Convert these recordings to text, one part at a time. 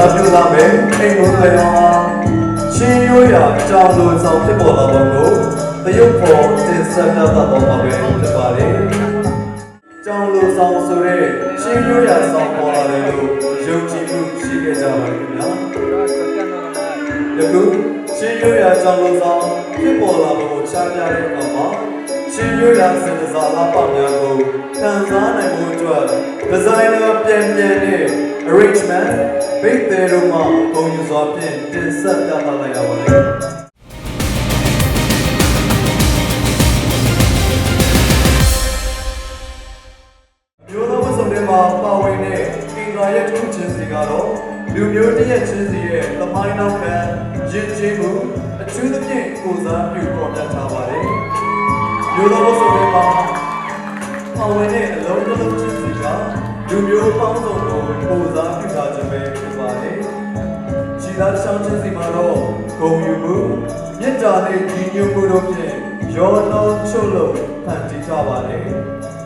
စားပြုလာမယ်အိမ်ကိုလည်းအောင်ချင်းရိုးရာအကြောင်းလိုဆောင်ဖြစ်ပေါ်လာပုံကိုသရုပ်ဖော်တင်ဆက်ပြသတော့မှာပဲဖြစ်ပါတယ်။ကြောင်းလိုဆောင်ဆိုတဲ့ချင်းရိုးရာဆောင်ပေါ်လာတယ်လို့ယုံကြည်မှုရှိခဲ့ကြပါလိမ့်မယ်နော်။ယခုချင်းရိုးရာကြောင်းလိုဆောင်ဖြစ်ပေါ်လာပုံကိုချပြတဲ့အခါမှာ ချင်းရိုးရာစင်တစားလာပါများကိုခံစားနိုင်မှုအတွက်ဒီဇိုင်နာပြန်ပြန်နဲ့ arrangement ဘိတ်သေးတို့မှဂုဏ်ယူစွာဖြင့်တင်ဆက်ပြသလိုက်ရပါတယ်။မျိုးသောဝတ်စုံတွေမှာပါဝင်တဲ့အင်္ဂါရဲ့ထုချင်းစီကတော့လူမျိုးတစ်ရဲ့ချင်းစီရဲ့သမိုင်းနောက်ခံရည်ချင်းမှုအထူးသဖြင့်ကိုစားပြုပေါ်ပြထားပါတယ်။ မျိုးသောဝတ်စုံတွေမှာပါဝင်တဲ့အလုံးတစ်လုံးချင်းစီကလူမျိုးပေါင်းစုံကိုကိုစားပြုထားခြင်းပဲဖြစ်ပါတယ်။ခြေသားရှောင်းချင်းစီမှာတော့ဂုံယူမှုမြင့်တာနဲ့ညီညွတ်မှုတို့ဖြင့်ရောနှောချုပ်လို့ဖန်တီးထားပါတယ်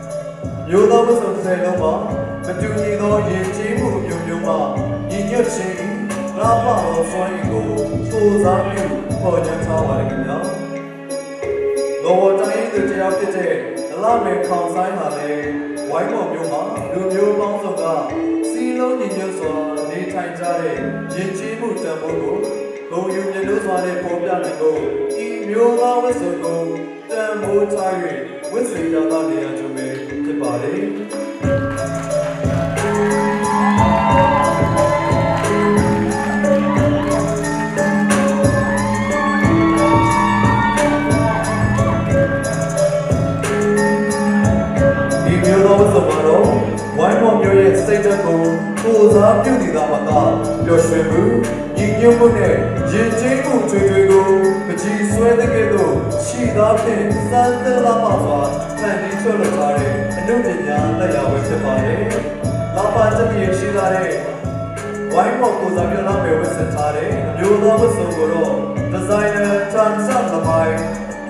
။မျိုးသောဝတ်စုံတစ်ဆယ်လုံးမှာမတူညီသောယဉ်ကျေးမှုမျိုးမျိုးမှညီညွတ်ခြင်းငါပါသောစွမ်းရည်ကိုစိုးစားပြုပေါ်ချထားပါလိမ့်ခင်ဗျာ။လောတိုင်း သူတရားဖြစ်တဲ့အလမေခေါင်ဆိုင်ပါလေဝိုင်းပေါ်မျိုးမှာလူမျိုးပေါင်းစုံကစီလုံးညီညွတ်စွာနေထိုင်ကြတဲ့ယဉ်ကျေးမှုတန်ဖိုးကိုဂုဏ်ယူမြတ်လို့စွာနဲ့ပေါ်ပြနိုင်ဖို့ဤမျိုးသားဝတ်စုံကိုတန်ဖိုးထား၍ဝတ်ဆင်ကြသနေရကြမယ်ဖြစ်ပါတ ယ်။ဒီမျိုးသောဝတ်စုံမှာတော့ဝိုင်းမော်မျိုးရဲ့စိတ်ဓာတ်ကိုကိုယ်စားပြုတည်တာမှသာပျော်ရွှင်မှုညီညွတ်မှုနဲ့ရင်ကျေးမှုကြွေကြွေကိုမကြီးဆွဲတဲ့ကဲ့သို့ရှိသားဖြင့်စံသလာပါစွာဖန်တီးထွက်လာထားတဲ့အနုပညာလက်ရာဝယ်ဖြစ်ပါတယ်။လာပါချက်ပြည့်ရှိလာတဲ့ဝိုင်းမော်ကိုယ်စားပြုလာမယ်ဝတ်ဆင်ထားတဲ့အမျိုးသားဝတ်စုံကိုတော့ဒီဇိုင်နာချန်ဆန်လမိုင်း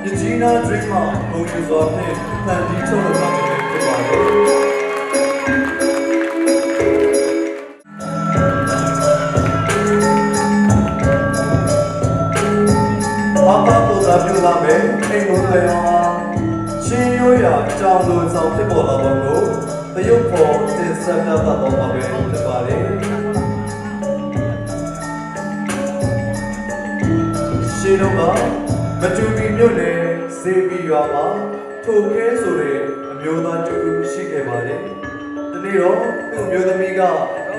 ယဂျီနာဒရစ်မှာပုံယူစွာဖြင့်ဖန်တီးထုတ်လုပ်ထားခြင်းဖြစ်ပါတယ်။ ဘာသာပူဇာပြုလာမယ်အိမ်ကိုလည်းအောင်ချင်းရိုးရာအကြောင်းလိုဆောင်ဖြစ်ပေါ်လာပုံကိုသရုပ်ဖော်တင်ဆက်ပြသတော့မှာပဲဖြစ်ပါတယ်ရှင်းတော့ကမတူပီမြို့နယ်စေပီရွာမှာထိုခဲဆိုတဲ့အ မျိုးသားတူရှိခဲ့ပါတယ်ဒီနေ့တော့သူ့မျိုးသမီးက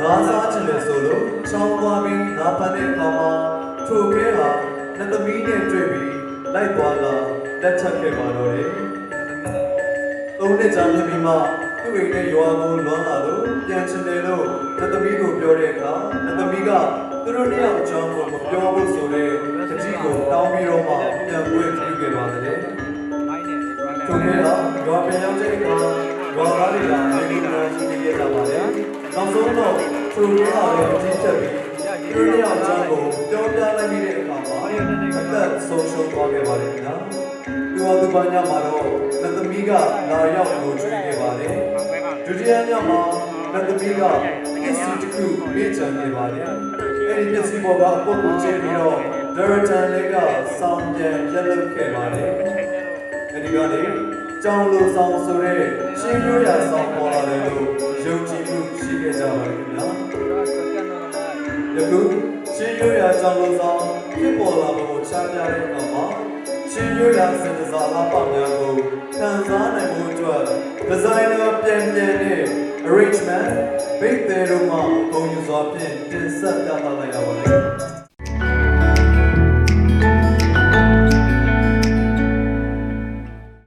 ငါးစားချင်တယ်ဆိုလို့ချောင်းသွားပြီးငါးဖန်တဲ့အခါမှာထိုခဲဟာနှစ်သမီးနဲ့တွေ့ပြီးလိုက်သွားလာလက်ချက်ခဲ့ပါတော့တယ်။သုံးနှစ်ကြာမြင့်ပြီးမှသူ့အိမ်နဲ့ရွာကိုလွန်လာလို့ပြန်ချင်တယ်လို့နှစ်သမီးကိုပြောတဲ့အခါနှစ်သမီးကသူတို့နှစ်ယောက်အကြောင်းကိုမပြောဘူးဆိုတဲ့တတိကိုတောင်းပြီးတော့မှ သူတွေကရွာပြန်ရောက်တဲ့အခါရွာသားတွေကမိမိတို့ရှိနေကြပါတယ်။နောက်ဆုံးတော့သူတို့ကလည်းအချင်းချက်ပြီးသူတို့ရဲ့အကြောင်းကိုပြောပြလိုက်ပြီးတဲ့အခါမှာအသက်ဆုံးရှုံးသွားခဲ့ပါတယ်ခင်ဗျာ။ဒီဝါသူပညာမှာတော့လက်သမီးကလာရောက်ကိုကျွေးခဲ့ပါတယ်။ဒုတိယညမှာလက်သမီးကပစ္စည်းတစ်ခုပေးချင်နေပါတယ်။အဲဒီပစ္စည်းပေါ်ကအပုတ်ကိုချိန်ပြီးတော့ဒရတန်လေးကစောင်းပြန်ရက်လုပ်ခဲ့ပါတယ်။အဲဒီ ကနေကြောင်လိုဆောင်ဆိုတဲ့ရှင်းရိုးရာဆောင်ပေါ်လာတယ်လို့ယုံကြည်မှုရှိခဲ့ကြပါလိမ့်ခင်ဗျာယခုရှင်းရိုးရာကြောင်လိုဆောင်ဖြစ်ပေါ်လာပုံကိုချပြတဲ့အခါမှာရှင်းရိုးရာစင်တစားအပများကိုခံစားနိုင်မှုအတွက်ဒီဇိုင်နာပြန်ပြန်နဲ့ arrangement ဘိတ်သေးတို့မှပုံယူစွာဖြင့်တင်ဆက်ပြသလိုက်ရပါတယ်